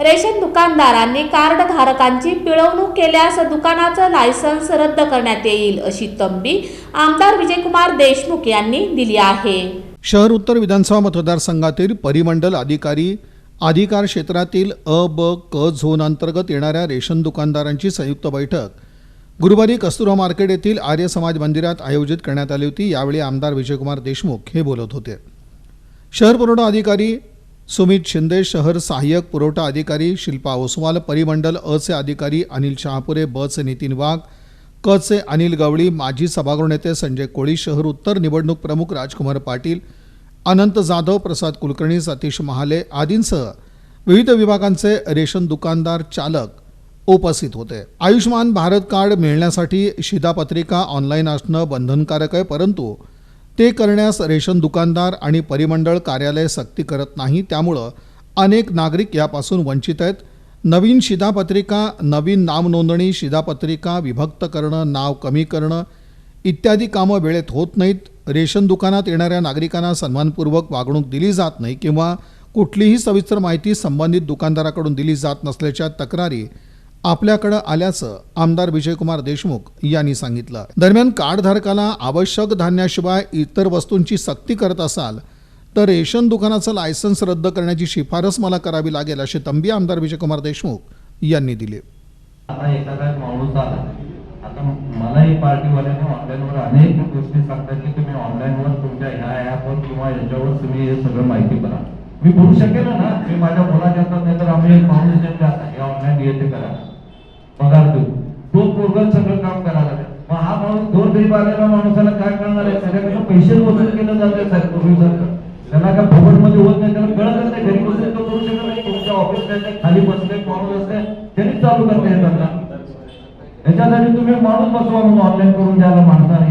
Ration दुकानदारांनी card धारकांची पिळवणूक केल्यास दुकानाचं लायसन्स रद्द करण्यात येईल अशी तंबी आमदार विजयकुमार देशमुख यांनी दिली आहे. शहर उत्तर विधानसभा मतदारसंघातील परिमंडल अधिकारी अधिकार क्षेत्रातील अ ब क झोन अंतर्गत येणाऱ्या रेशन दुकानदारांची संयुक्त बैठक. गुरुवारी कस्तुरा मार्केट येथील आर्य समाज मंदिरात आयोजित करण्यात आली होती. यावेळी आमदार विजयकुमार देशमुख हे बोलत होते. शहर पुरवठा अधिकारी सुमित शिंदे शहर सहाय्यक पुरवठा अधिकारी शिल्पा ओसवाल परिमंडल अ चे अधिकारी अनिल शहापुरे बचे नितीन वाघ क चे अनिल गवळी माजी सभागृह नेते संजय कोळी शहर उत्तर निवडणूक प्रमुख राजकुमार पाटील अनंत जाधव प्रसाद कुलकर्णी सतीश महाले आदींसह विविध विभागांचे रेशन दुकानदार चालक उपस्थित होते. आयुष्मान भारत कार्ड मिळण्यासाठी शिधापत्रिका ऑनलाईन असणं बंधनकारक आहे परंतु ते करण्यास रेशन दुकानदार आणि परिमंडळ कार्यालय सक्ती करत नाही त्यामुळं अनेक नागरिक यापासून वंचित आहेत. नवीन शिधापत्रिका नवीन नामनोंदणी शिधापत्रिका विभक्त करणं नाव कमी करणं इत्यादी कामं वेळेत होत नाहीत. रेशन दुकानात येणाऱ्या नागरिकांना सन्मानपूर्वक वागणूक दिली जात नाही किंवा कुठलीही सविस्तर माहिती संबंधित दुकानदाराकडून दिली जात नसल्याच्या तक्रारी आपल्याकडं आल्याचं आमदार विजयकुमार देशमुख यांनी सांगितलं. दरम्यान कार्डधारकाला आवश्यक धान्याशिवाय इतर वस्तूंची सक्ती करत असाल तर रेशन दुकानाचं लायसन्स रद्द करण्याची शिफारस मला करावी लागेल अशी तंबी आमदार विजयकुमार देशमुख यांनी दिली. आता एखादा माणूस आला. आता मलाही पार्टीवाल्याने ऑनलाईनवर अनेक गोष्टी सांगतात की तुम्ही ऑनलाईनवर तुमच्या ह्या ॲपवर किंवा याच्यावर तुम्ही हे सगळं माहिती करा मी भरू शकेल ना? मी माझ्या मुलाच्या नाही तर आम्ही एक माणूस ज्यांचे हे ऑनलाईन येते करा. पगार देऊ तो पोरगल सगळं काम करायला लागेल. मग हा माणूस दोन गरीब आलेला माणसाला काय करणार आहे? त्याच्याकडे पैसे वसूल केलं जाते सर पूर्वीसारखं. त्यांना काय फुकटमध्ये होत नाही त्याला कळत नाही. घरी बसून तो करू शकत नाही. तुमच्या ऑफिस खाली बसले माणूस असते त्यांनीच चालू करते येतात ना याच्यासाठी तुम्ही माणूस बसवा म्हणून ऑनलाईन करून द्यायला माणसाने